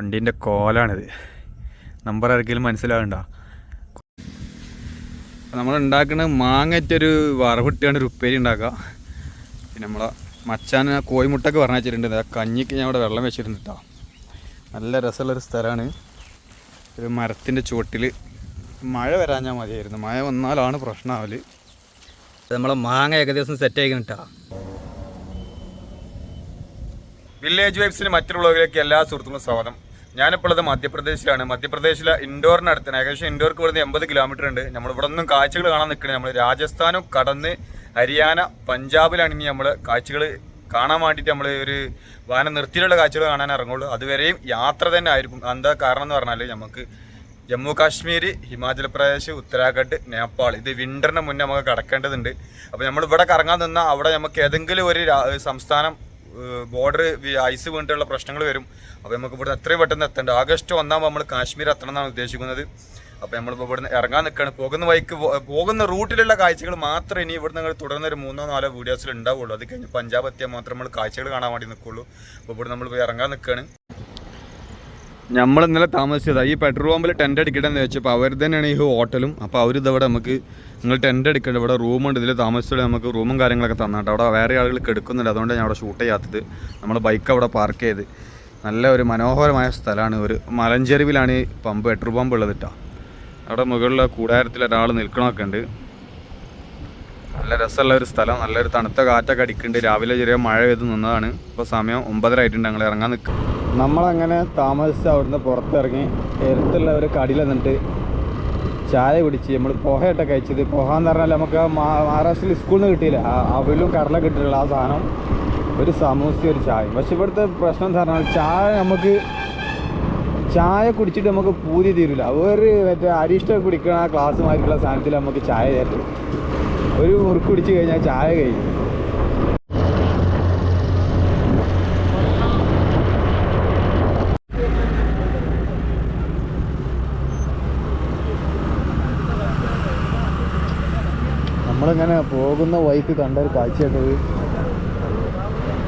വണ്ടീന്റെ കോലാണിത്. Number ആർക്കെങ്കിലും മനസ്സിലാകണ്ട നമ്മൾ ഉണ്ടാക്കുന്ന മാങ്ങറ്റൊരു വറവിട്ടാണ് ഒരു ഉപ്പേരി ഉണ്ടാക്കുക. പിന്നെ നമ്മളെ മച്ചാൻ കോഴിമുട്ടൊക്കെ പറഞ്ഞു വെച്ചിട്ടുണ്ട്. കഞ്ഞിക്ക് ഞാൻ അവിടെ വെള്ളം വെച്ചിട്ടുണ്ട് കേട്ടോ നല്ല രസമുള്ളൊരു സ്ഥലമാണ്. ഒരു മരത്തിന്റെ ചുവട്ടിൽ മഴ വരാഞ്ഞാൽ മതിയായിരുന്നു. മഴ വന്നാലാണ് പ്രശ്നമാവൽ നമ്മളെ മാങ്ങ ഏകദേശം സെറ്റ് ആയിക്കണം കേട്ടോ വില്ലേജ് വൈബ്സിന് മറ്റുള്ളവരിലേക്ക് എല്ലാ സുഹൃത്തുക്കളും സ്വാഗതം. ഞാനിപ്പോൾ ഉള്ളത് മധ്യപ്രദേശിലാണ്. മധ്യപ്രദേശിലെ ഇൻഡോറിനടുത്താണ് ഏകദേശം ഇൻഡോർക്ക് ഇവിടുന്ന് എൺപത് കിലോമീറ്റർ ഉണ്ട്. നമ്മൾ ഇവിടെ ഒന്നും കാഴ്ചകൾ കാണാൻ നിൽക്കണേ. നമ്മൾ രാജസ്ഥാനും കടന്ന് ഹരിയാന പഞ്ചാബിലാണ് ഇനി നമ്മൾ കാഴ്ചകൾ കാണാൻ വേണ്ടിയിട്ട് നമ്മൾ ഒരു വാഹനം നിർത്തിയിട്ടുള്ള കാഴ്ചകൾ കാണാൻ ഇറങ്ങുള്ളൂ. അതുവരെയും യാത്ര തന്നെ ആയിരിക്കും. എന്താ കാരണം എന്ന് പറഞ്ഞാൽ നമുക്ക് ജമ്മു കാശ്മീർ ഹിമാചൽ പ്രദേശ് ഉത്തരാഖണ്ഡ് നേപ്പാൾ ഇത് വിന്ററിന് മുന്നേ നമുക്ക് കടക്കേണ്ടതുണ്ട്. അപ്പോൾ നമ്മൾ ഇവിടെ കറങ്ങാൻ നിന്നാൽ അവിടെ നമുക്ക് ഏതെങ്കിലും ഒരു സംസ്ഥാനം ബോർഡർ ഐസ് വീണിട്ടുള്ള പ്രശ്നങ്ങൾ വരും. അപ്പോൾ നമുക്ക് ഇവിടെ എത്രയും പെട്ടെന്ന് എത്തേണ്ട? ആഗസ്റ്റ് ഒന്നാകുമ്പോൾ നമ്മൾ കാശ്മീർ എത്തണം എന്നാണ് ഉദ്ദേശിക്കുന്നത്. അപ്പോൾ നമ്മളിപ്പോൾ ഇവിടുന്ന് ഇറങ്ങാൻ നിൽക്കുകയാണ് പോകുന്ന വഴിക്ക് പോകുന്ന റൂട്ടിലുള്ള കാഴ്ചകൾ മാത്രമേ ഇനി ഇവിടെ നിങ്ങൾ തുടർന്ന് ഒരു മൂന്നോ നാലോ വീഡിയോസിൽ ഉണ്ടാവുള്ളൂ. അത് കഴിഞ്ഞ് പഞ്ചാബ് എത്തിയാൽ മാത്രമേ നമ്മൾ കാഴ്ചകൾ കാണാൻ വേണ്ടി നിൽക്കുള്ളൂ അപ്പോൾ ഇവിടെ നമ്മൾ ഇറങ്ങാൻ നിൽക്കുകയാണ് നമ്മൾ ഇന്നലെ താമസിച്ചതാണ് ഈ പെട്രോൾ പമ്പിൽ ടെന്റ് അടിക്കണമെന്ന് വെച്ചപ്പോൾ അവർ തന്നെയാണ് ഈ ഹോട്ടലും അപ്പോൾ അവർ ഇതവിടെ നമുക്ക് നിങ്ങൾ ടെന്റ് അടിക്കേണ്ട. ഇവിടെ റൂമുണ്ട് ഇതിൽ താമസിച്ചിട്ട് നമുക്ക് റൂമും കാര്യങ്ങളൊക്കെ തന്നിട്ട്. അവിടെ വേറെ ആളുകൾ കെടുക്കുന്നുണ്ട്. അതുകൊണ്ട് ഞാൻ അവിടെ ഷൂട്ട് ചെയ്യാത്തത്. നമ്മൾ ബൈക്ക് അവിടെ പാർക്ക് ചെയ്ത്. നല്ല ഒരു മനോഹരമായ സ്ഥലമാണ്. ഒരു മലഞ്ചെരുവിലാണ് ഈ പമ്പ് പെട്രോൾ പമ്പ് ഉള്ളത് കേട്ടോ അവിടെ മുകളിലെ കൂടാരത്തിൽ ഒരാൾ നിൽക്കണമൊക്കെ ഉണ്ട്. നല്ല രസമുള്ള ഒരു സ്ഥലം. നല്ലൊരു തണുത്ത കാറ്റൊക്കെ അടിക്കുന്നുണ്ട്. രാവിലെ ചെറിയ മഴ പെയ്ത് നിന്നതാണ്. ഇപ്പോൾ സമയം ഒമ്പതര ആയിട്ടുണ്ട് ഞങ്ങൾ ഇറങ്ങാൻ നിൽക്കും നമ്മളങ്ങനെ താമസിച്ച് അവിടുന്ന് പുറത്തിറങ്ങി എടുത്തുള്ള ഒരു കടിയിൽ നിന്നിട്ട് ചായ കുടിച്ച് നമ്മൾ പോഹയൊക്കെ കഴിച്ചത്. പോഹ എന്ന് പറഞ്ഞാൽ നമുക്ക് മഹാരാഷ്ട്രയിൽ സ്കൂളിൽ നിന്ന് കിട്ടിയില്ല. അവരിലും കടല കിട്ടിയിട്ടുള്ള ആ സാധനം. ഒരു സമൂസ ഒരു ചായ പക്ഷെ ഇവിടുത്തെ പ്രശ്നം എന്ന് പറഞ്ഞാൽ ചായ നമുക്ക് ചായ കുടിച്ചിട്ട് നമുക്ക് പൂതി തീരില്ല ഒരു മറ്റേ അരിഷ്ടം കുടിക്കണ ആ ക്ലാസ് മാതിരിയുള്ള സാധനത്തിൽ നമുക്ക് ചായ തരും ഒരു മുറുക്ക് പിടിച്ചു കഴിഞ്ഞാൽ ചായ കഴിയും. നമ്മളിങ്ങനെ പോകുന്ന വൈക്ക് കണ്ട ഒരു കാഴ്ചയായിട്ട്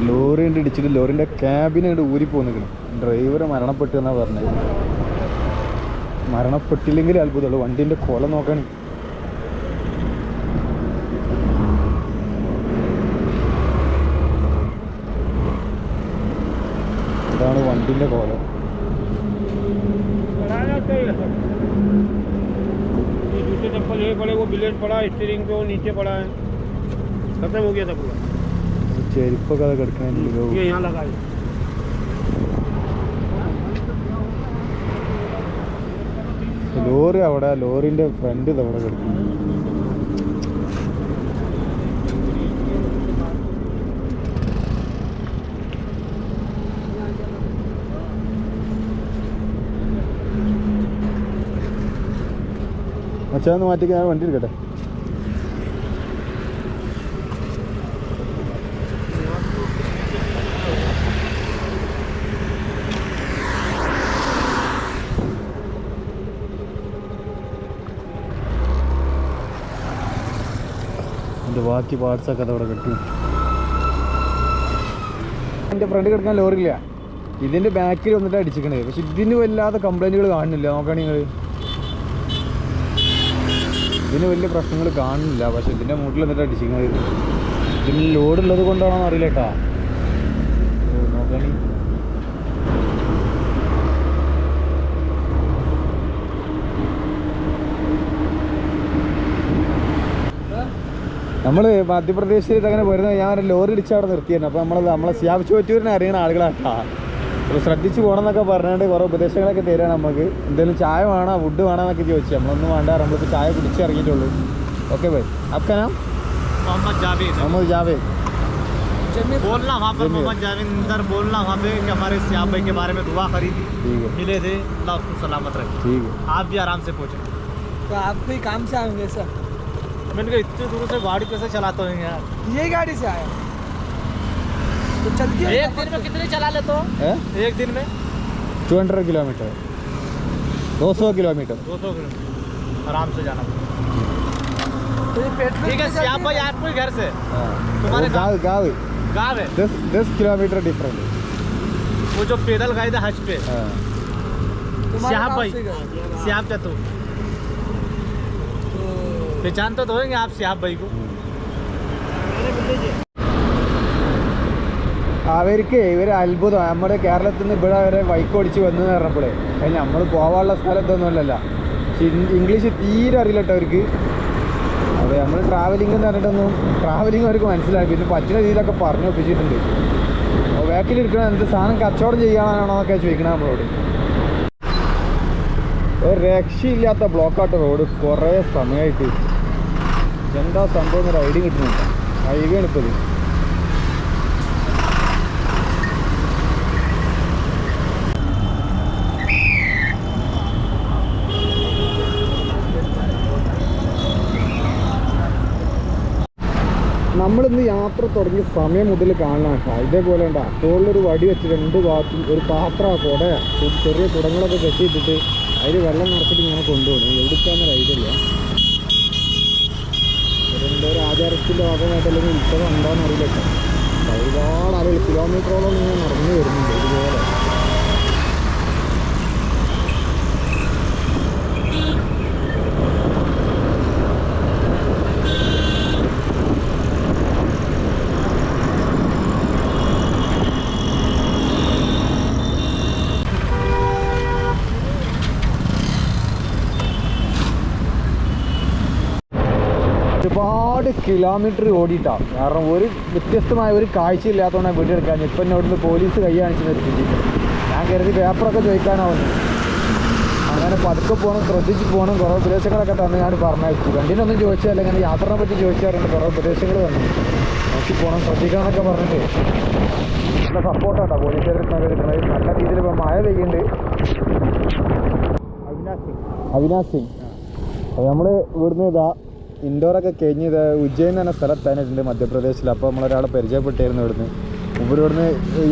ലോറി ഇടിച്ചിട്ട് ലോറിന്റെ ക്യാബിന് ഊരി ഊരിപ്പോന്നിക്കണം ഡ്രൈവർ മരണപ്പെട്ടു എന്നാണ് പറഞ്ഞത്. മരണപ്പെട്ടില്ലെങ്കിൽ അത്ഭുതമുള്ളൂ. വണ്ടീന്റെ കൊല നോക്കണേ ഇതാണ് വണ്ടിൻ്റെ കോലം ये जूते चप्पल ये पड़े वो बिलेट पड़ा स्टीयरिंग पे वो नीचे पड़ा है खत्म हो गया था पूरा ചെരുപ്പൊക്കെ അത് കിടക്കണില്ലല്ലോ ये यहाँ लगा है ലോറി അവിടെ ലോറിന്റെ ഫ്രണ്ട് ഇത് അവിടെ കിടക്കുന്നു മച്ചാ ഒന്ന് മാറ്റി ഞാൻ വണ്ടി എടുക്കട്ടെ? എന്റെ ബാക്കി പാർട്സൊക്കെ അതവിടെ കിട്ടും. എന്റെ ഫ്രണ്ട് കിടക്കാൻ ലോറിയില്ല. ഇതിന്റെ ബാക്കിൽ വന്നിട്ട് അടിച്ചിക്കണേ പക്ഷെ ഇതിന് വല്ലാതെ കംപ്ലൈന്റുകൾ കാണുന്നില്ല. നോക്കുകയാണെങ്കിൽ ഇതിന് വലിയ പ്രശ്നങ്ങൾ കാണുന്നില്ല. പക്ഷെ ഇതിന്റെ മൂട്ടിൽ എന്നിട്ട് അടിച്ചിക്കണത് ഇതിന് ലോഡ് ഉള്ളത് കൊണ്ടാണോ അറിയില്ല കേട്ടാ. നോക്കുകയാണെങ്കിൽ നമ്മൾ മധ്യപ്രദേശിൽ അങ്ങനെ വരുന്നത് ഞാൻ ലോറി ഇടിച്ച് അവിടെ നിർത്തിയിരുന്നു അപ്പോൾ നമ്മൾ നമ്മളെ സിയാബ് ചോറ്റൂരിനെ അറിയുന്ന ആളുകളാട്ടാ അപ്പോൾ ശ്രദ്ധിച്ച് പോകണം എന്നൊക്കെ പറഞ്ഞുകൊണ്ട് കുറേ ഉപദേശങ്ങളൊക്കെ തരാണ് നമുക്ക് എന്തെങ്കിലും ചായ വേണോ ഫുഡ് വേണോ എന്നൊക്കെ ചോദിച്ചു നമ്മളൊന്നും വേണ്ട നമ്മളിപ്പോൾ ചായ കുടിച്ച് ഇറങ്ങിയിട്ടുള്ളൂ ഓക്കെ ബൈ आपका नाम मोहम्मद जावेद मोहम्मद जावेद बोलना वहाँ पर जमीर। मोहम्मद जावेद अंदर बोलना वहाँ पे कि हमारे सियाब भाई के बारे में दुआ खरीदी ठीक है मिले थे अल्लाह उसको सलामत रखे ठीक है आप भी आराम से पहुँचे तो आप कोई काम से आएंगे सर मैंने कहा इतनी दूर से गाड़ी कैसे चलाते हो यार ये गाड़ी से आए तो चलती है। एक दिन में कितनी चला लेते हो? एक दिन में? Two hundred kilometre. दो सौ किलोमीटर। दो सौ किलोमीटर। आराम से जाना। तो ठीक है भाई आपको ही घर से। हाँ। तुम्हारे गाँव गाँव गाँव है? दस दस किलोमीटर डिफरेंट है। वो जो पैदल गए थे हज पे। हाँ। श्याम भाई। श्याम चतुर तो। पहचान तो होंगे आप श्याम भाई को? അവർക്ക് ഇവർ അത്ഭുതം നമ്മുടെ കേരളത്തിൽ നിന്ന് ഇവിടെ വരെ വൈക്കോടിച്ച് വന്നു പറഞ്ഞപ്പോഴേ അത് നമ്മൾ പോവാനുള്ള സ്ഥലത്തൊന്നുമല്ലല്ല ഇംഗ്ലീഷ് തീരെ അറിയില്ല കേട്ടോ അവർക്ക്. അപ്പോൾ നമ്മൾ ട്രാവലിംഗ് എന്ന് പറഞ്ഞിട്ടൊന്നും ട്രാവലിംഗ് അവർക്ക് മനസ്സിലായി പിന്നെ പറ്റുന്ന രീതിയിലൊക്കെ പറഞ്ഞു ഒപ്പിച്ചിട്ടുണ്ട്. അപ്പോൾ ബാക്കിലിരിക്കണ എന്ത് സാധനം കച്ചവടം ചെയ്യാനാണോ എന്നൊക്കെ ചോദിക്കണം നമ്മളോട്. ഒരു രക്ഷയില്ലാത്ത ബ്ലോക്കാട്ട് റോഡ് കുറേ സമയമായിട്ട്. എന്താ സംഭവം ഒരു ഐഡിയ കിട്ടുന്നുണ്ട് ഹൈവേ ആണ് നമ്മളിന്ന് യാത്ര തുടങ്ങിയ സമയം മുതൽ കാണണം കേട്ടോ. ഇതേപോലെ ഉണ്ടാ തോളിലൊരു വടി വെച്ച് രണ്ട് ഭാഗത്തും ഒരു പാത്ര കൂടെ ചെറിയ കുടങ്ങളൊക്കെ കെട്ടിയിട്ടിട്ട് അതിൽ വെള്ളം നിറച്ചിട്ട് ഇങ്ങനെ കൊണ്ടുപോകണം. എവിടുക്കാന്നൊരു ഐഡിയ ഇല്ല. ഇതിന്റെ ഒരു ആചാരത്തിന്റെ ഭാഗമായിട്ട് അല്ലെങ്കിൽ ഉത്സവം ഉണ്ടോയെന്ന് അറിയില്ല ഒരുപാട് ആളുകൾ കിലോമീറ്ററോളം ഇങ്ങനെ നടന്നു വരുന്നുണ്ട് ഇതുപോലെ ഒരുപാട് കിലോമീറ്റർ ഓടിയിട്ടാണ് കാരണം ഒരു വ്യത്യസ്തമായ ഒരു കാഴ്ച ഇല്ലാത്തതുകൊണ്ടാണ് വീഡിയോ എടുക്കാൻ. ഇപ്പം എന്നോട് പോലീസ് കൈ കാണിച്ച് നിർത്തിയിട്ട് ഞാൻ കരുതി പേപ്പറൊക്കെ ചോദിക്കാനാവുന്നു. അങ്ങനെ പതുക്കെ പോകണം ശ്രദ്ധിച്ച് പോകണം കുറേ ഉപദേശങ്ങളൊക്കെ തന്നു ഞാൻ പറഞ്ഞയച്ചു രണ്ടിനൊന്നും ചോദിച്ചാൽ ഇങ്ങനെ യാത്രനെ പറ്റി ചോദിച്ചാറുണ്ട്. കുറേ ഉപദേശങ്ങൾ തന്നു. നോക്കി പോകണം ശ്രദ്ധിക്കണമെന്നൊക്കെ പറഞ്ഞിട്ട്. നല്ല സപ്പോർട്ടാട്ടോ പോലീസുകാർക്ക് എടുക്കണത്. നല്ല രീതിയിൽ ഇപ്പം മഴ പെയ്യുന്നുണ്ട്. അവിനാശ്. സിംഗ് അപ്പോൾ നമ്മൾ ഇവിടുന്ന് ഇതാ ഇൻഡോറൊക്കെ കഴിഞ്ഞ് ഉജ്ജയിൻ എന്ന സ്ഥലത്തായിട്ടുണ്ട് മധ്യപ്രദേശിൽ. അപ്പോൾ നമ്മളൊരാളെ പരിചയപ്പെട്ടായിരുന്നു ഇവിടുന്ന്. മുമ്പ് ഇവിടുന്ന്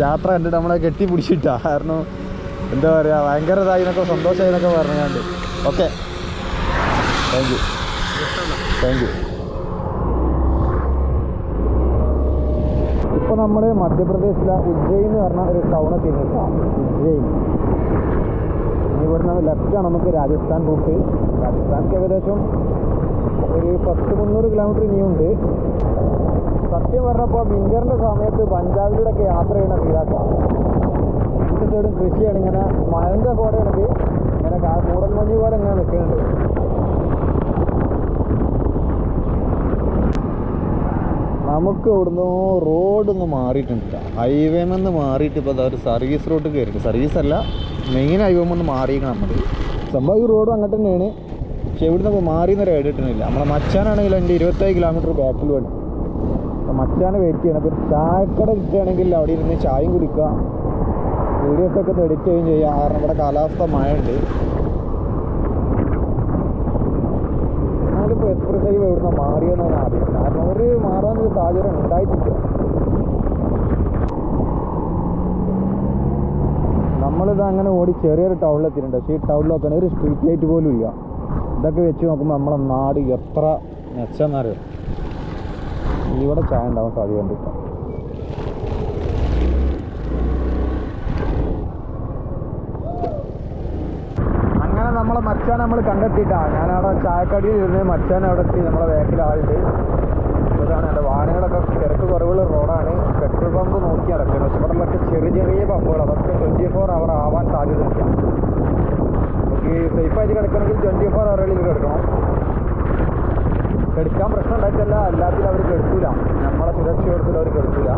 യാത്ര കണ്ടിട്ട് നമ്മളെ കെട്ടി പിടിച്ചിട്ടാ കാരണം എന്താ പറയുക ഭയങ്കര ഇതായി എന്നൊക്കെ സന്തോഷമായി എന്നൊക്കെ പറഞ്ഞുകൊണ്ട്. Okay. Thank you thank you ഇപ്പോൾ നമ്മൾ മധ്യപ്രദേശിലെ ഉജ്ജയിൻ എന്ന് പറഞ്ഞ ഒരു ടൗണൊക്കെ എത്തിയിട്ടാ ഉജ്ജയിൻ. ഇവിടുന്ന് ലെഫ്റ്റാണ് നമുക്ക് രാജസ്ഥാൻ റൂട്ട് രാജസ്ഥാൻ ഏകദേശം ഒരു പത്ത് മുന്നൂറ് കിലോമീറ്റർ ഇനിയുണ്ട്. സത്യം പറഞ്ഞപ്പോൾ വിന്ററിന്റെ സമയത്ത് പഞ്ചാബിലൂടെ ഒക്കെ യാത്ര ചെയ്യണ ഫീലാക്കാം ഇതിന്റെ കൃഷിയാണ്. ഇങ്ങനെ മഴന്റെ കോടയാണെങ്കിൽ ഇങ്ങനെ കൂടൽ മഞ്ഞ് പോലെ ഇങ്ങനെ നിൽക്കുന്നുണ്ട്. നമുക്ക് ഇവിടുന്ന് റോഡ് ഒന്ന് മാറിയിട്ടുണ്ട് ഹൈവേ നിന്ന് മാറിയിട്ട് ഇപ്പോൾ ഒരു സർവീസ് റോഡ് കയറിയിട്ട് സർവീസ് അല്ല മെയിൻ ഹൈവേ നിന്ന് മാറിയിരിക്കണം നമ്മൾ സംഭവം ഈ റോഡും അങ്ങോട്ട് തന്നെയാണ്. പക്ഷെ ഇവിടുന്ന് ഇപ്പോൾ മാറിയെന്ന് റൈഡ് കിട്ടുന്നില്ല നമ്മളെ മച്ചാനാണെങ്കിൽ എന്റെ ഇരുപത്തേഴ് കിലോമീറ്റർ ബാക്കിൽ വേണം. അപ്പോൾ മച്ചാനെ വെയിറ്റ് ചെയ്യണം. അപ്പോൾ ചായക്കട കിട്ടുകയാണെങ്കിൽ അവിടെ ഇരുന്ന് ചായയും കുടിക്കുക. വീഡിയോസൊക്കെ എഡിറ്റ് ചെയ്യുകയും ചെയ്യുക കാരണം ഇവിടെ കാലാവസ്ഥ മഴയുണ്ട്. എന്നാലിപ്പോൾ എത്ര സൈവ് എവിടുന്ന് ഇവിടുന്ന് മാറിയെന്നാണ് ആദ്യം കാരണം ഒരു മാറാനൊരു സാഹചര്യം ഉണ്ടായിട്ടില്ല. നമ്മളിത് അങ്ങനെ ഓടി ചെറിയൊരു ടൗണിലെത്തിയിട്ടുണ്ട് പക്ഷേ ഈ ടൗണിലൊക്കെ ഒരു സ്ട്രീറ്റ് ലൈറ്റ് പോലും ഇല്ല. ഇതൊക്കെ വെച്ച് നോക്കുമ്പോൾ നമ്മളെ നാട് എത്ര മെച്ചമെന്നറിയോ ഇവിടെ ചായ ഉണ്ടാവാൻ സാധ്യത ഉണ്ട് അങ്ങനെ നമ്മളെ മച്ചാൻ നമ്മൾ കണ്ടെത്തിയിട്ടാ. ഞാനവിടെ ചായക്കടിയിൽ ഇരുന്ന് മച്ചാൻ അവിടെ എത്തി. നമ്മളെ ആളുണ്ട്. ഇതാണ് എന്റെ വാഹനങ്ങളൊക്കെ. തിരക്ക് കുറവുള്ള റോഡാണ്. പെട്രോൾ പമ്പ് നോക്കി നടക്കുന്നത്. പക്ഷെ ഇവിടെ ചെറിയ ചെറിയ പമ്പുകൾ അതൊക്കെ ട്വന്റി ഫോർ അവർ ആവാൻ സാധ്യതയില്ല സേഫായിട്ട് കിടക്കണമെങ്കിൽ ട്വന്റി ഫോർ അവറിൽ കിടക്കണം. കെടുക്കാൻ പ്രശ്നം ഉണ്ടായിട്ടല്ല എല്ലാത്തിലും അവർ കെടുത്തില്ല നമ്മളെ സുരക്ഷയോടത്തിൽ അവർ കെടുത്തില്ല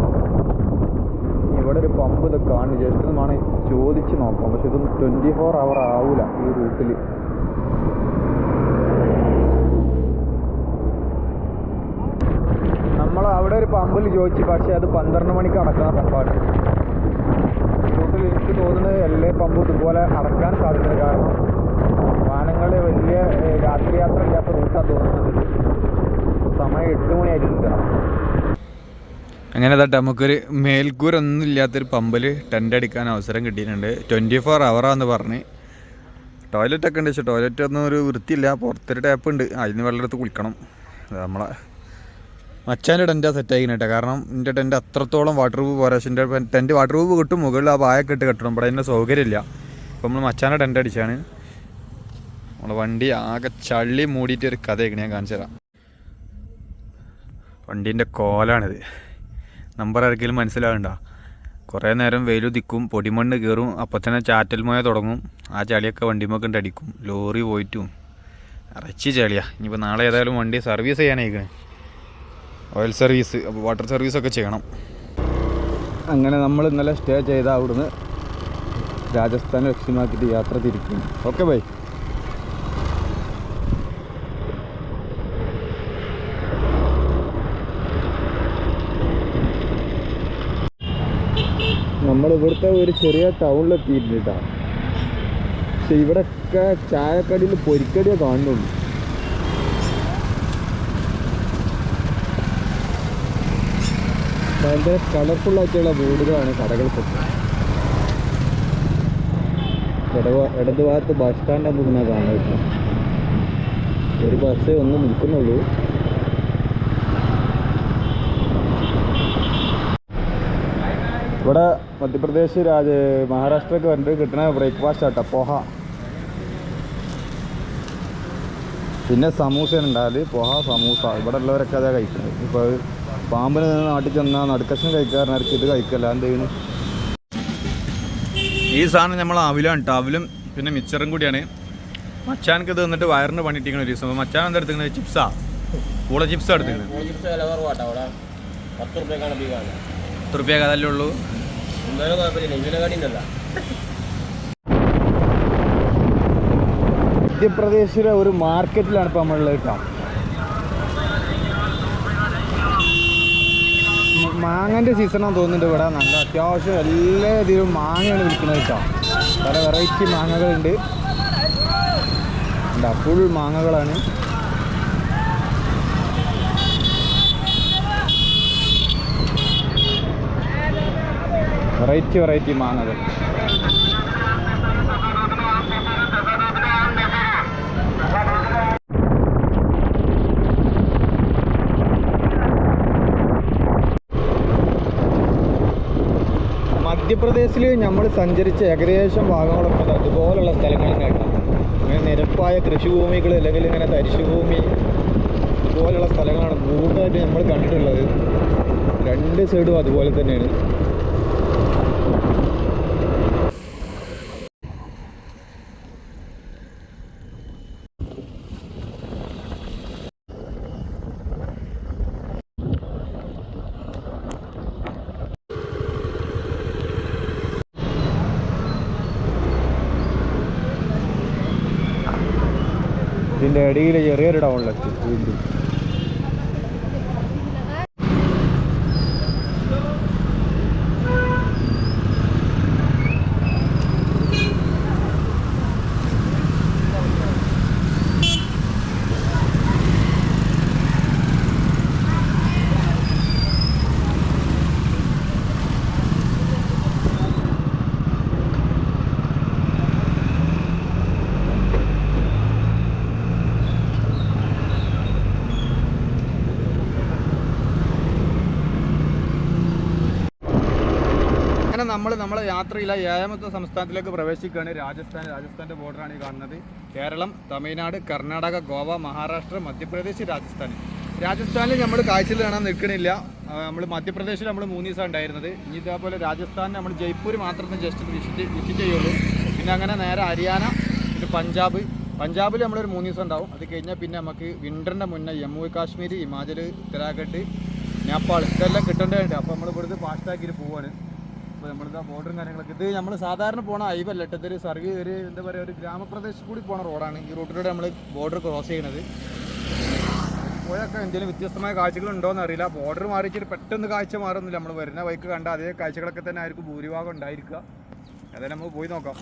ഇവിടെ ഒരു പമ്പ് ഇത് കാണുന്നു. ജസ്റ്റ് ഒന്നുമാണ് ചോദിച്ച് നോക്കാം. പക്ഷെ ഇത് ട്വന്റി ഫോർ അവർ ആവൂല ഈ റൂട്ടിൽ നമ്മൾ അവിടെ ഒരു പമ്പിൽ ചോദിച്ചു. പക്ഷേ അത് പന്ത്രണ്ട് മണിക്ക് അടക്കുന്ന പമ്പാണ്. റൂട്ടിൽ എനിക്ക് തോന്നുന്നത് എല്ലാ പമ്പും ഇതുപോലെ അടക്കാൻ സാധിക്കുന്ന കാരണം വാഹനങ്ങൾ വലിയ രാത്രി യാത്ര ഇല്ലാത്ത റൂട്ടാണ് തോന്നുന്നത്. സമയം എട്ട് മണിയായിട്ടുണ്ട്. അങ്ങനെ തട്ടെ നമുക്കൊരു മേൽക്കൂരൊന്നും ഇല്ലാത്തൊരു പമ്പിൽ ടെന്റ് അടിക്കാൻ അവസരം കിട്ടിയിട്ടുണ്ട്. ട്വന്റി ഫോർ അവറാന്ന് പറഞ്ഞ്. ടോയ്ലറ്റൊക്കെ ഉണ്ട് പക്ഷേ ടോയ്ലറ്റ് ഒന്നും ഒരു വൃത്തിയില്ല. പുറത്തൊരു ടാപ്പ് ഉണ്ട്. അതിന് വെള്ളം എടുത്ത് കുളിക്കണം. നമ്മളെ മച്ചാന്റെ ടെന്റാണ് സെറ്റ് ആയി കേട്ടോ. കാരണം എന്റെ ടെന്റ് അത്രത്തോളം വാട്ടർ പ്രൂഫ് പോരാ. പക്ഷേ എന്റെ ടെന്റ് വാട്ടർ പ്രൂഫ് കിട്ടും. മുകളിൽ ആ പായൊക്കെ ഇട്ട് കെട്ടണം. ഇവിടെ അതിന്റെ സൗകര്യമില്ല. അപ്പോൾ നമ്മൾ മച്ചാന്റെ ടെന്റ് അടിച്ചാണ്. നമ്മളെ വണ്ടി ആകെ ചള്ളി മൂടിയിട്ട് ഒരു കഥയൊക്കെ ഞാൻ കാണിച്ചു തരാം. വണ്ടീന്റെ കോലാണിത്. നമ്പർ ആർക്കെങ്കിലും മനസ്സിലാകണ്ട കുറേ നേരം വെയിൽ ഉദിക്കും പൊടിമണ്ണ് കയറും അപ്പം തന്നെ ചാറ്റൽ മഴ തുടങ്ങും. ആ ചളിയൊക്കെ വണ്ടിമൊക്കെ അടിക്കും. ലോറി പോയിട്ടും. ഇറച്ചി ചളിയാ. ഇനിയിപ്പോൾ നാളെ ഏതായാലും വണ്ടി സർവീസ് ചെയ്യാനായിക്കണേ. ഓയിൽ സർവീസ് വാട്ടർ സർവീസ് ഒക്കെ ചെയ്യണം. അങ്ങനെ നമ്മൾ ഇന്നലെ സ്റ്റേ ചെയ്ത അവിടുന്ന് രാജസ്ഥാൻ ലക്ഷ്യമാക്കിയിട്ട് യാത്ര തിരിക്കും ഓക്കെ ബൈ. നമ്മൾ ഇവിടുത്തെ ഒരു ചെറിയ ടൗണിലെത്തിയിട്ടുണ്ട് കേട്ടോ പക്ഷെ ഇവിടെയൊക്കെ ചായക്കടിയിൽ പൊരിക്കടിയെ കാണുന്നുള്ളൂ. ഭയങ്കര കളർഫുൾ ആയിട്ടുള്ള വീടുകളാണ് കടകൾക്കൊക്കെ. ഇടവ ഇടത് ഭാഗത്ത് ബസ് സ്റ്റാൻഡ് ആകുമ്പോൾ കാണാൻ ഒരു ബസ് ഒന്ന് നിൽക്കുന്നുള്ളൂ. ഇവിടെ മധ്യപ്രദേശ് രാജ മഹാരാഷ്ട്രക്ക് വന്നിട്ട് കിട്ടണ ബ്രേക്ക്ഫാസ്റ്റ് ആട്ടോ പോഹ. പിന്നെ സമൂസയാണ് ഉണ്ടാകൽ പോഹ സമൂസ. ഇവിടെ ഉള്ളവരൊക്കെ അതാ കഴിക്കുന്നത് ഇപ്പോൾ പാമ്പിന് നിന്ന് നാട്ടിൽ ചെന്നാൽ നടുക്കഷ്ണം കഴിക്കാറുണ്ടായിരിക്കും ഇത് കഴിക്കല്ല എന്ത് ചെയ്യുന്നു ഈ സാധനം നമ്മൾ അവിലാണ് കേട്ടോ അവിലും പിന്നെ മിച്ചറും കൂടിയാണ്. മച്ചാനക്ക് ഇത് വന്നിട്ട് വയറിന് പണിയിട്ടിരിക്കുന്ന ഒരു ദിവസം. മച്ചാൻ എന്താ എടുത്തിരിക്കുന്നത് ചിപ്സാ. കൂടെ ചിപ്സ് എടുത്തിരിക്കുന്നത് പത്ത് റുപ്യ കഥല്ലേ ഉള്ളൂ കുഴപ്പമില്ല മധ്യപ്രദേശിലെ ഒരു മാർക്കറ്റിലാണ് ഇപ്പോൾ നമ്മളുള്ളത് കേട്ടോ. മാങ്ങന്റെ സീസണാന്ന് തോന്നുന്നുണ്ട് ഇവിടെ. നല്ല അത്യാവശ്യം എല്ലാ മാങ്ങയാണ് വിൽക്കുന്നത് കേട്ടോ. പല വെറൈറ്റി മാങ്ങകളുണ്ട്. എന്താ ഫുൾ മാങ്ങകളാണ്. വെറൈറ്റി വെറൈറ്റി മാങ്ങകൾ മധ്യപ്രദേശിൽ നമ്മൾ സഞ്ചരിച്ച ഏകദേശം ഭാഗങ്ങളൊക്കെ അതുപോലുള്ള സ്ഥലങ്ങളിൽ കേട്ടോ. ഇങ്ങനെ നിരപ്പായ കൃഷിഭൂമികൾ അല്ലെങ്കിൽ ഇങ്ങനെ തരിശുഭൂമി ഇതുപോലുള്ള സ്ഥലങ്ങളാണ് കൂടുതലായിട്ട് നമ്മൾ കണ്ടിട്ടുള്ളത്. രണ്ട് സൈഡും അതുപോലെ തന്നെയാണ്. ഇതിന്റെ ഇടയിൽ ചെറിയൊരു ടൗണിലെത്തി വീണ്ടും. നമ്മൾ നമ്മളെ യാത്രയില്ല ഏഴാമത്തെ സംസ്ഥാനത്തിലേക്ക് പ്രവേശിക്കുകയാണ്. രാജസ്ഥാൻ രാജസ്ഥാന്റെ ബോർഡറാണ് ഈ കാണുന്നത്. കേരളം തമിഴ്നാട് കർണാടക ഗോവ മഹാരാഷ്ട്ര മധ്യപ്രദേശ് രാജസ്ഥാൻ. രാജസ്ഥാനിൽ നമ്മൾ കാഴ്ചയിൽ കാണാൻ നിൽക്കണില്ല. നമ്മൾ മധ്യപ്രദേശിൽ നമ്മൾ മൂന്ന് ദിവസം ഉണ്ടായിരുന്നത്. ഇനി ഇതേപോലെ രാജസ്ഥാനിൽ നമ്മൾ ജയ്പൂർ മാത്രമേ ജസ്റ്റ് വിസിറ്റ് വിസിറ്റ് ചെയ്യുള്ളൂ. പിന്നെ അങ്ങനെ നേരെ ഹരിയാന പിന്നെ പഞ്ചാബ്. പഞ്ചാബിൽ നമ്മളൊരു മൂന്ന് ദിവസം ഉണ്ടാവും. അത് കഴിഞ്ഞാൽ പിന്നെ നമുക്ക് വിന്ററിന്റെ മുന്നേ ജമ്മു കാശ്മീർ ഹിമാചൽ ഉത്തരാഖണ്ഡ് നേപ്പാൾ ഇതെല്ലാം കിട്ടേണ്ടതുണ്ട്. അപ്പോൾ നമ്മൾ ഇവിടുന്ന് ഫാസ്റ്റാക്കിയിട്ട് പോവാണ്. അപ്പോൾ നമ്മളിതാ ബോർഡറും കാര്യങ്ങളൊക്കെ. ഇത് നമ്മൾ സാധാരണ പോണ ഹൈവല്ല കേട്ടോ ഇതൊരു സർവീസ് ഒരു എന്താ പറയുക ഒരു ഗ്രാമപ്രദേശത്ത് കൂടി പോണ റോഡാണ് ഈ റോഡിലൂടെ നമ്മൾ ബോർഡർ ക്രോസ് ചെയ്യണത്. പോയൊക്കെ എന്തെങ്കിലും വ്യത്യസ്തമായ കാഴ്ചകൾ ഉണ്ടോയെന്ന് അറിയില്ല. ബോർഡർ മാറിച്ചിട്ട് പെട്ടെന്ന് കാഴ്ച മാറുന്നില്ല നമ്മൾ വരുന്ന വൈക്ക് കണ്ട അതേ കാഴ്ചകളൊക്കെ തന്നെ ആയിരിക്കും ഭൂരിഭാഗം ഉണ്ടായിരിക്കുക. അതായത് നമുക്ക് പോയി നോക്കാം.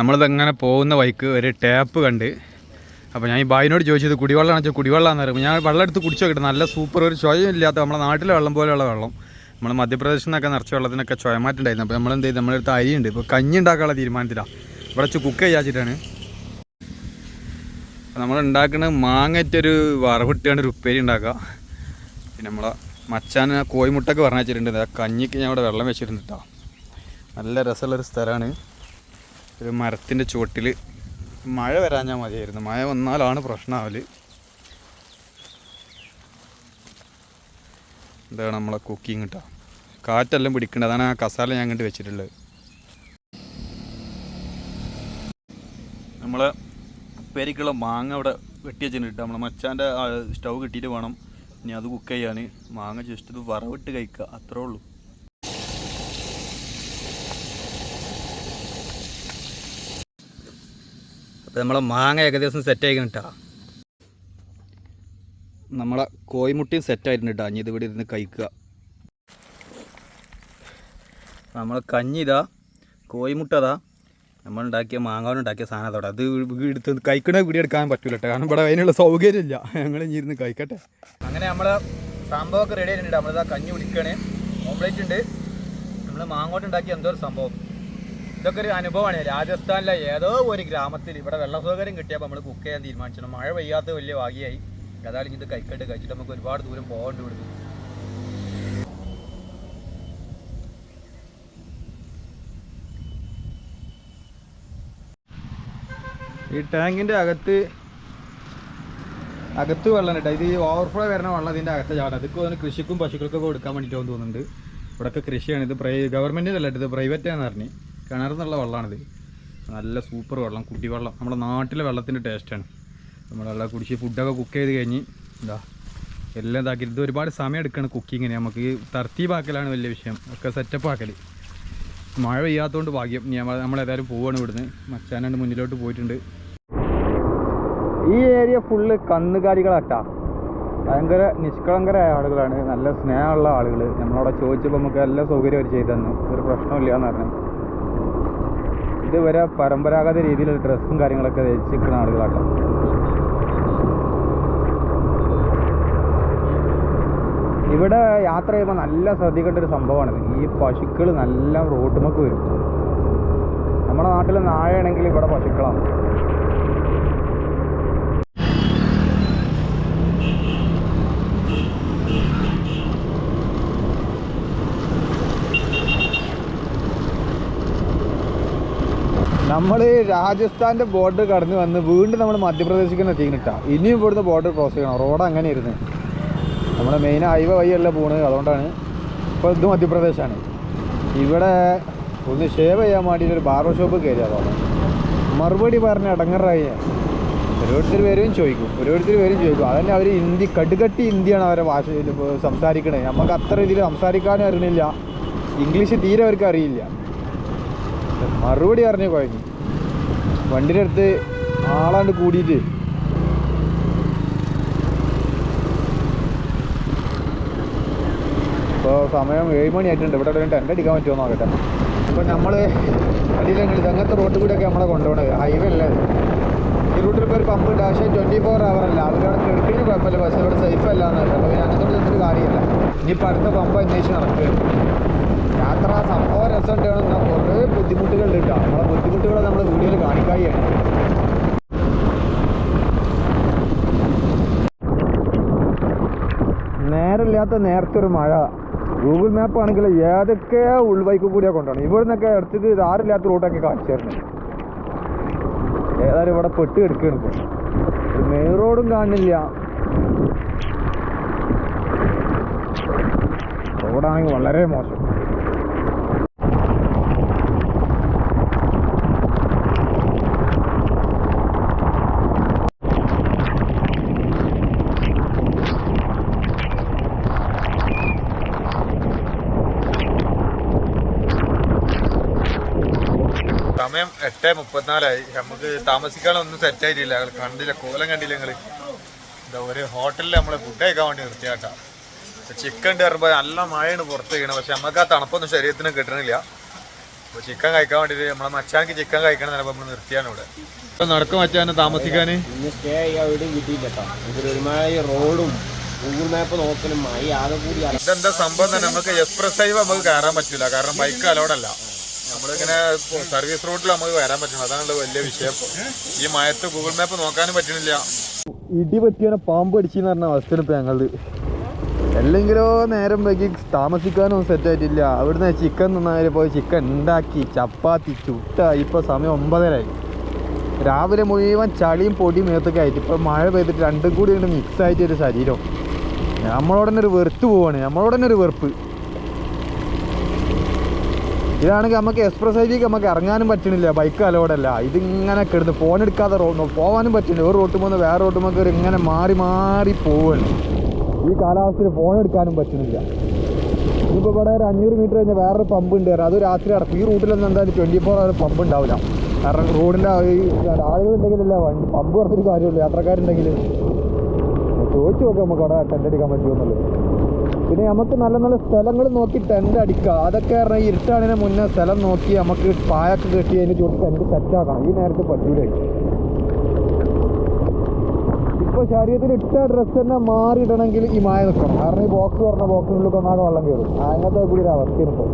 നമ്മളിതങ്ങനെ പോകുന്ന വൈക്ക് ഒരു ടാപ്പ് കണ്ട് അപ്പോൾ ഞാൻ ഈ ബായിനോട് ചോദിച്ചത് കുടിവെള്ളമാണ് വെച്ചാൽ കുടിവെള്ളമാണെന്ന് പറയുമ്പോൾ ഞാൻ വെള്ളം എടുത്ത് കുടിച്ചു നോക്കിയിട്ട് നല്ല സൂപ്പർ ഒരു ചോയം ഇല്ലാത്ത നമ്മുടെ നാട്ടിലെ വെള്ളം പോലെയുള്ള വെള്ളം. നമ്മൾ മധ്യപ്രദേശിൽ നിന്നൊക്കെ നിറച്ച വെള്ളത്തിനൊക്കെ ചുയമാറ്റുണ്ടായിരുന്നു അപ്പോൾ നമ്മൾ എന്ത് ചെയ്തു? നമ്മളെടുത്ത് അരിയുണ്ട്. ഇപ്പോൾ കഞ്ഞി ഉണ്ടാക്കാനുള്ള തീരുമാനത്തിലാണ് ഇവിടെ വെച്ച് കുക്ക് ചെയ്യാച്ചിട്ടാണ് നമ്മൾ ഉണ്ടാക്കുന്ന മാങ്ങറ്റൊരു വറവിട്ടാണ് ഒരു ഉപ്പേരി ഉണ്ടാക്കുക. പിന്നെ നമ്മളെ മച്ചാൻ കോഴിമുട്ടൊക്കെ പറഞ്ഞു വെച്ചിട്ടുണ്ട്. കഞ്ഞിക്ക് ഞാൻ ഇവിടെ വെള്ളം വെച്ചിട്ടുണ്ട് കേട്ടോ നല്ല രസമുള്ളൊരു സ്ഥലമാണ്. ഒരു മരത്തിന്റെ ചുവട്ടിൽ മഴ വരാഞ്ഞാൽ മതിയായിരുന്നു. മഴ വന്നാലാണ് പ്രശ്നമാവൽ ഇതാണ് നമ്മളെ കുക്കിങ് കേട്ടോ കാറ്റെല്ലാം പിടിക്കേണ്ടത് അതാണ് ആ കസാല ഞാൻ കണ്ട് വെച്ചിട്ടുള്ളത്. നമ്മളെ ഉപ്പേരിക്കുള്ള മാങ്ങ അവിടെ വെട്ടി വെച്ചിട്ടുണ്ട് നമ്മളെ മച്ചാന്റെ സ്റ്റൗ കിട്ടിയിട്ട് വേണം. ഇനി അത് കുക്ക് ചെയ്യാൻ മാങ്ങ ജസ്റ്റ് ഇത് വറവിട്ട് കഴിക്കുക അത്രേ ഉള്ളൂ. അപ്പോൾ നമ്മളെ മാങ്ങ ഏകദേശം സെറ്റ് ആയിക്കണം കേട്ടോ നമ്മളെ കോയിമുട്ടിയും സെറ്റ് ആയിട്ടുണ്ട് കേട്ടോ ഇനി ഇതിവിടെ ഇരുന്ന് കഴിക്കുക. നമ്മളെ കഞ്ഞി ഇതാ കോയിമുട്ട അതാ നമ്മൾ ഉണ്ടാക്കിയ മാങ്ങ ഉണ്ടാക്കിയ സാധനം അതോടെ അത് എടുത്ത് കഴിക്കണ വീഡിയോ എടുക്കാൻ പറ്റൂല കാരണം ഇവിടെ അതിനുള്ള സൗകര്യമില്ല. ഞങ്ങൾ ഇനി ഇരുന്ന് കഴിക്കട്ടെ. അങ്ങനെ നമ്മളെ സംഭവമൊക്കെ റെഡി ആയിട്ടുണ്ട് നമ്മളിതാ കഞ്ഞി കുടിക്കണേ. ഓംപ്ലേറ്റ് ഉണ്ട്. നമ്മൾ മാങ്ങോട്ട് ഉണ്ടാക്കിയ എന്തോ ഒരു സംഭവം. ഇതൊക്കെ ഒരു അനുഭവമാണ്. രാജസ്ഥാനിലെ ഏതോ ഒരു ഗ്രാമത്തിൽ ഇവിടെ വെള്ള സൗകര്യം കിട്ടിയപ്പോൾ നമ്മൾ കുക്ക് ചെയ്യാൻ തീരുമാനിച്ചു. മഴ പെയ്യാത്ത വലിയ ഭാഗ്യമായി ഏതായാലും ഇത് കൈക്കട്ട് കഴിച്ചിട്ട് നമുക്ക് ഒരുപാട് ദൂരം പോകേണ്ടി വിടുന്നു ഈ ടാങ്കിന്റെ അകത്ത് അകത്ത് വെള്ളം കേട്ടോ ഇത് ഓവർഫ്ലോ വരുന്ന വെള്ളം ഇതിന്റെ അകത്ത് ചാടും. അതൊക്കെ കൃഷിക്കും പശുക്കൾക്കൊക്കെ കൊടുക്കാൻ വേണ്ടിയിട്ടോ തോന്നുന്നുണ്ട്. ഇവിടെ കൃഷിയാണ്. ഇത് പ്രൈ ഗവൺമെന്റിന്റെ അല്ല ഇത് പ്രൈവറ്റ് ആണെന്ന് പറഞ്ഞു. കിണറിൽ നിന്നുള്ള വെള്ളമാണിത്. നല്ല സൂപ്പർ വെള്ളം കുടിവെള്ളം. നമ്മുടെ നാട്ടിലെ വെള്ളത്തിന്റെ ടേസ്റ്റാണ് നമ്മൾ നമ്മളെല്ലാം കുടിച്ച് ഫുഡൊക്കെ കുക്ക് ചെയ്ത് കഴിഞ്ഞ് എന്താ എല്ലാം ഇതാക്കി. ഇത് ഒരുപാട് സമയം എടുക്കണം കുക്കിങ്ങിന് നമുക്ക് തർത്തീപാക്കലാണ് വലിയ വിഷയം. ഒക്കെ സെറ്റപ്പ് ആക്കൽ മഴ പെയ്യാത്തതുകൊണ്ട് ഭാഗ്യം. നമ്മൾ നമ്മളേതായാലും പോവാണ് ഇവിടുന്ന്. മച്ചാനാണ്ട് മുന്നിലോട്ട് പോയിട്ടുണ്ട്. ഈ ഏരിയ ഫുള്ള് കന്നുകാലികളാട്ടാ. ഭയങ്കര നിഷ്കളങ്കരായ ആളുകളാണ്. നല്ല സ്നേഹമുള്ള ആളുകൾ നമ്മളവിടെ ചോദിച്ചപ്പോൾ നമുക്ക് എല്ലാ സൗകര്യം അവർ ചെയ്തു തന്നു. ഒരു പ്രശ്നമില്ല എന്ന് പറഞ്ഞു. ഇതുവരെ പരമ്പരാഗത രീതിയിലുള്ള ഡ്രസ്സും കാര്യങ്ങളൊക്കെ ധരിച്ചിരിക്കുന്ന ആളുകളാട്ടോ. ഇവിടെ യാത്ര ചെയ്യുമ്പോൾ നല്ല ശ്രദ്ധിക്കേണ്ട ഒരു സംഭവമാണ്. ഈ പശുക്കൾ നല്ല റോട്ടുമൊക്കെ വരും. നമ്മുടെ നാട്ടിൽ നാഴയാണെങ്കിൽ ഇവിടെ പശുക്കളാണ്. നമ്മൾ രാജസ്ഥാന്റെ ബോർഡർ കടന്ന് വന്ന് വീണ്ടും നമ്മൾ മധ്യപ്രദേശിക്ക് തന്നെ എത്തിക്കിട്ടാ ഇനിയും ഇവിടുന്ന് ബോർഡർ ക്രോസ് ചെയ്യണം. റോഡ് അങ്ങനെ ഇരുന്ന്. നമ്മുടെ മെയിൻ ഹൈവേ വഴിയല്ല പോണത്. അതുകൊണ്ടാണ് ഇപ്പോൾ ഇത് മധ്യപ്രദേശാണ്. ഇവിടെ ഒന്ന് ഷേവ് ചെയ്യാൻ വേണ്ടിയിട്ട് ഒരു ബാർബർ ഷോപ്പ് കയറി അതാണ് മറുപടി പറഞ്ഞ അടങ്ങറായി. ഞാൻ. ഓരോരുത്തർ പേരും ചോദിക്കും. ഓരോരുത്തർ പേരും ചോദിക്കും. അതന്നെ അവർ ഹിന്ദി കടുകട്ടി ഹിന്ദിയാണ് അവരെ ഭാഷ സംസാരിക്കണേ. നമുക്ക് അത്ര രീതിയിൽ സംസാരിക്കാനും അറിയണില്ല. ഇംഗ്ലീഷ് തീരെ അവർക്ക് അറിയില്ല. മറുപടി പറഞ്ഞു കുഴങ്ങി വണ്ടിയുടെ അടുത്ത് ആളാണ്ട് കൂടിയിട്ട്. ഇപ്പോൾ സമയം ഏഴ് മണി ആയിട്ടുണ്ട്. ഇവിടെ ഒരു ടെന്റ് അടിക്കാൻ പറ്റുമോ നോക്കട്ടെ. അപ്പോൾ നമ്മൾ അടിയിലെങ്കിൽ അങ്ങനത്തെ റോഡിൽ കൂടെയൊക്കെ നമ്മളെ കൊണ്ടുപോകണത് ഹൈവേ അല്ലേ? റൂട്ടിൽ ഇപ്പോൾ പമ്പ് ഉണ്ട്. പക്ഷേ ട്വന്റി ഫോർ അവർ അല്ല അവരവിടെ കിടക്കുന്ന കുഴപ്പമില്ല. പക്ഷേ അവിടെ സേഫ് അല്ല എന്നല്ല അപ്പോൾ പിന്നെ അങ്ങനത്തെ കാര്യമില്ല. ഇനിയിപ്പോൾ അടുത്ത പമ്പ് അന്വേഷിച്ച് നടക്കുക യാത്ര സംഭവം രസമുണ്ടാണ് എന്നാൽ കുറേ ബുദ്ധിമുട്ടുകളുണ്ട് കേട്ടോ. നമ്മളെ ബുദ്ധിമുട്ടുകൾ നമ്മൾ വീഡിയോയിൽ കാണിക്കുകയാണ് നേരമില്ലാത്ത നേരത്തെ ഒരു മഴ. ഗൂഗിൾ മാപ്പ് ആണെങ്കിൽ ഏതൊക്കെ ഉൾവൈക്ക് കൂടിയാണ് കൊണ്ടുപോകണം ഇവിടെ നിന്നൊക്കെ അടുത്തേക്ക് ഇത് ആരില്ലാത്ത റൂട്ടൊക്കെ കാണിച്ചു തരുന്നത്. ഏതായാലും ഇവിടെ പെട്ട് കിടക്കുകയാണ് മെയിൻ റോഡും കാണില്ല റോഡാണെങ്കിൽ വളരെ മോശം സമയം എട്ട് മുപ്പത്തിനാലായി. നമുക്ക് താമസിക്കാനൊന്നും സെറ്റ് ആയിട്ടില്ല. ഞങ്ങൾ കണ്ടില്ല. കോലം കണ്ടില്ല ഞങ്ങൾ എന്താ ഒരു ഹോട്ടലിൽ നമ്മളെ ഫുഡ് കഴിക്കാൻ വേണ്ടി നിർത്തിയാട്ടാ. ചിക്കൻ കയറുമ്പോൾ നല്ല മഴയാണ് പുറത്ത് കഴിക്കണം പക്ഷെ നമുക്ക് ആ തണുപ്പൊന്നും ശരീരത്തിന് കിട്ടണില്ല. അപ്പോൾ ചിക്കൻ കഴിക്കാൻ വേണ്ടിയിട്ട് നമ്മളെ മച്ചാനക്ക് ചിക്കൻ കഴിക്കണം എന്ന് നമ്മൾ നിർത്തിയാണ് ഇവിടെ. ഇപ്പം നടക്കും മച്ചാനെ താമസിക്കാൻ ഇന്ന് സ്റ്റേ ചെയ്യാൻ എവിടെയും കിട്ടിയില്ല കേട്ടോ ഇതിൽ ഒരുമാതിരി റോഡും ഗൂഗിൾ മാപ്പ് നോക്കലും മഴ ആകെ കൂടി ഇതെന്താ സംഭവം നമുക്ക് എക്സ്പ്രസ് ആയി നമുക്ക് കയറാൻ പറ്റില്ല കാരണം ബൈക്ക് അലോഡല്ല നമ്മളിങ്ങനെ സർവീസ് റൂട്ടിൽ നമുക്ക് വരാൻ പറ്റണം. അതാണ് വലിയ വിഷയം. ഈ മയത്ത് ഗൂഗിൾ മാപ്പ് നോക്കാനും പറ്റണില്ല. ഇടി പറ്റിയാണ് പാമ്പ് അടിച്ചെന്ന് പറഞ്ഞ അവസ്ഥയാണ് ഇപ്പം ഞങ്ങളത് അല്ലെങ്കിലോ നേരം വൈകി താമസിക്കാനൊന്നും സെറ്റ് ആയിട്ടില്ല. അവിടുന്ന് ചിക്കൻ നന്നായി പോയി ചിക്കൻ ഉണ്ടാക്കി ചപ്പാത്തി ചുട്ട ഇപ്പൊ സമയം ഒമ്പതരായി. രാവിലെ മുഴുവൻ ചളിയും പൊടിയും മേത്തൊക്കെ ആയിട്ട് ഇപ്പൊ മഴ പെയ്തിട്ട് രണ്ടും കൂടി മിക്സ് ആയിട്ട് ഒരു ശരീരം. നമ്മളോട് തന്നെ ഒരു വെറുത്ത് പോവാണ്. നമ്മളോട് തന്നെ ഒരു വെറുപ്പ്. ഇതാണെങ്കിൽ നമുക്ക് എക്സ്പ്രസ് ഹൈവേക്ക് നമുക്ക് ഇറങ്ങാനും പറ്റണില്ല. ബൈക്ക് അലോടല്ല ഇതിങ്ങനെ കിടന്ന് ഫോൺ എടുക്കാതെ റോഡ് പോകാനും പറ്റില്ല. ഒരു റോട്ട് പോകുന്ന വേറെ റോട്ട് പോകുന്ന ഇങ്ങനെ മാറി മാറി പോവുകയാണ് ഈ കാലാവസ്ഥയിൽ ഫോൺ എടുക്കാനും പറ്റുന്നില്ല ഇനിയിപ്പോൾ ഇവിടെ ഒരു അഞ്ഞൂറ് മീറ്റർ കഴിഞ്ഞാൽ വേറൊരു പമ്പ് ഉണ്ട്. അത് രാത്രി അടക്കും. ഈ റൂട്ടിലൊന്നും എന്തായാലും ട്വന്റി ഫോർ അവർ പമ്പ് ഉണ്ടാവില്ല. കാരണം റോഡിന്റെ ആളുകൾ ഉണ്ടെങ്കിലല്ല വണ്ടി പമ്പ് കുറച്ചൊരു കാര്യമുള്ളൂ. യാത്രക്കാരുണ്ടെങ്കിൽ ചോദിച്ചു നോക്കാം നമുക്ക് അവിടെ ടെന്റ് അടിക്കാൻ പറ്റുമെന്നുള്ളത് പിന്നെ നമുക്ക് നല്ല നല്ല സ്ഥലങ്ങൾ നോക്കി ടെന്റ് അടിക്കുക അതൊക്കെ പറഞ്ഞാൽ ഇരുട്ടാണിന് മുന്നേ സ്ഥലം നോക്കി നമുക്ക് പായൊക്കെ കെട്ടി അതിന് ചുറ്റും ടെന്റ് സെറ്റാക്കണം ഈ നേരത്തെ പറ്റൂലേ. ഇപ്പോൾ ശരീരത്തിൽ ഇട്ട ഡ്രസ്സ് തന്നെ മാറിയിടണമെങ്കിൽ ഈ മായ നിൽക്കണം. കാരണം ഈ ബോക്സ് പറഞ്ഞ ബോക്സിനുള്ളിൽ ഒന്നാകെ വെള്ളം കയറും അങ്ങനത്തെ കൂടി ഒരു അവസ്ഥയാണ് ഇപ്പോൾ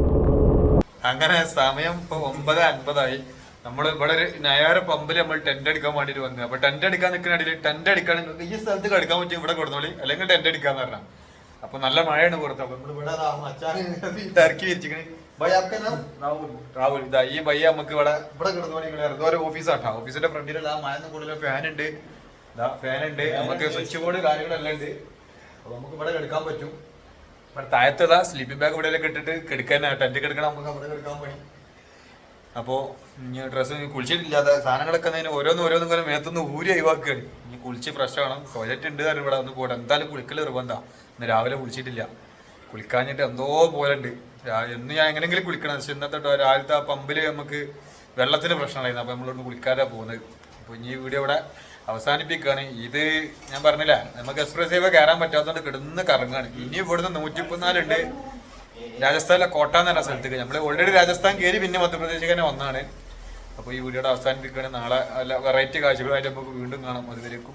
അങ്ങനെ സമയം ഇപ്പൊ ഒമ്പത് അൻപതായി. നമ്മൾ ഇവിടെ ഒരു നയാര പമ്പിൽ നമ്മൾ ടെന്റ് അടിക്കാൻ വേണ്ടിയിട്ട് വന്നു അപ്പൊ ടെന്റ് അടിക്കാൻ നിൽക്കുന്നിടയിൽ ടെന്റ് അടിക്കാൻ ഈ സ്ഥലത്ത് കടക്കാൻ പറ്റും ഇവിടെ കൊടുത്തോളി അല്ലെങ്കിൽ ടെന്റ് അടിക്കാന്ന് പറഞ്ഞ. അപ്പൊ നല്ല മഴയാണ് പുറത്ത് അപ്പൊ നമ്മൾ ഇവിടെ ദാ മച്ചാന് തിരക്കി വിരിച്ചിക്കണ് ഭയ ആപ്കാ നാം? രാഹുൽ. ഇതാ ഈ ബൈ നമുക്ക് ഇവിടെ ഇവിടെ കിടന്നു ഒരു ഓഫീസാട്ടാ ഓഫീസിന്റെ ഫ്രണ്ടിലുള്ള ആ മഴ കൂടുതൽ ഫാൻ ഉണ്ട്. ഫാൻ ഉണ്ട്. നമുക്ക് സ്വിച്ച് ബോർഡ് കാര്യങ്ങളെല്ലാം ഉണ്ട്. അപ്പൊ നമുക്ക് ഇവിടെ കിടക്കാൻ പറ്റും. ഇവിടെ താഴത്തതാ സ്ലീപ്പിംഗ് ബാഗ് ഇവിടെ ഇട്ടിട്ട് കിടക്കാൻ ടെന്റ് കിടക്കണം നമുക്ക് അവിടെ കിടക്കാൻ പണി. അപ്പോൾ ഇനി ഡ്രസ്സ് കുളിച്ചിട്ടില്ലാതെ സാധനങ്ങളൊക്കെ അതിന് ഓരോന്ന് ഓരോന്നും കാലം മേത്തുനിന്ന് ഊരി ഒഴിവാക്കുകയാണ് ഇനി കുളിച്ച് ഫ്രഷ് ആവണം. ടോയ്ലറ്റ് ഉണ്ട് കാരണം ഇവിടെ ഒന്ന് പോട്ടെ എന്തായാലും കുളിക്കൽ നിർബന്ധമാണ് ഇന്ന് രാവിലെ കുളിച്ചിട്ടില്ല. കുളിക്കാഞ്ഞിട്ട് എന്തോ പോലെ ഉണ്ട് എന്ന് ഞാൻ എങ്ങനെയെങ്കിലും കുളിക്കണം. പക്ഷെ ഇന്നത്തെ രാവിലത്തെ ആ പമ്പിൽ നമുക്ക് വെള്ളത്തിന് പ്രശ്നമായിരുന്നു അപ്പോൾ നമ്മളോട് കുളിക്കാതെ പോകുന്നത്. അപ്പോൾ ഇനി ഈ വീഡിയോ ഇവിടെ അവസാനിപ്പിക്കുകയാണ്. ഇത് ഞാൻ പറഞ്ഞില്ല. നമുക്ക് എക്സ്പ്രസ് ഹൈവേ കയറാൻ പറ്റാത്തതുകൊണ്ട് കിടന്ന് കറങ്ങുകയാണ്. ഇനി ഇവിടുന്ന് നൂറ്റി മുപ്പത്തിനാലുണ്ട് രാജസ്ഥാനിലെ കോട്ട എന്ന് പറഞ്ഞ സ്ഥലത്തേക്ക്. നമ്മൾ ഓൾറെഡി രാജസ്ഥാൻ കയറി പിന്നെ മധ്യപ്രദേശിൽ തന്നെ വന്നാണ് അപ്പോൾ ഈ വീഡിയോയുടെ അവസാനിപ്പിക്കുകയാണ്. നാളെ വെറൈറ്റി കാഴ്ചകളായിട്ട് നമുക്ക് വീണ്ടും കാണാം. അതുവരേക്കും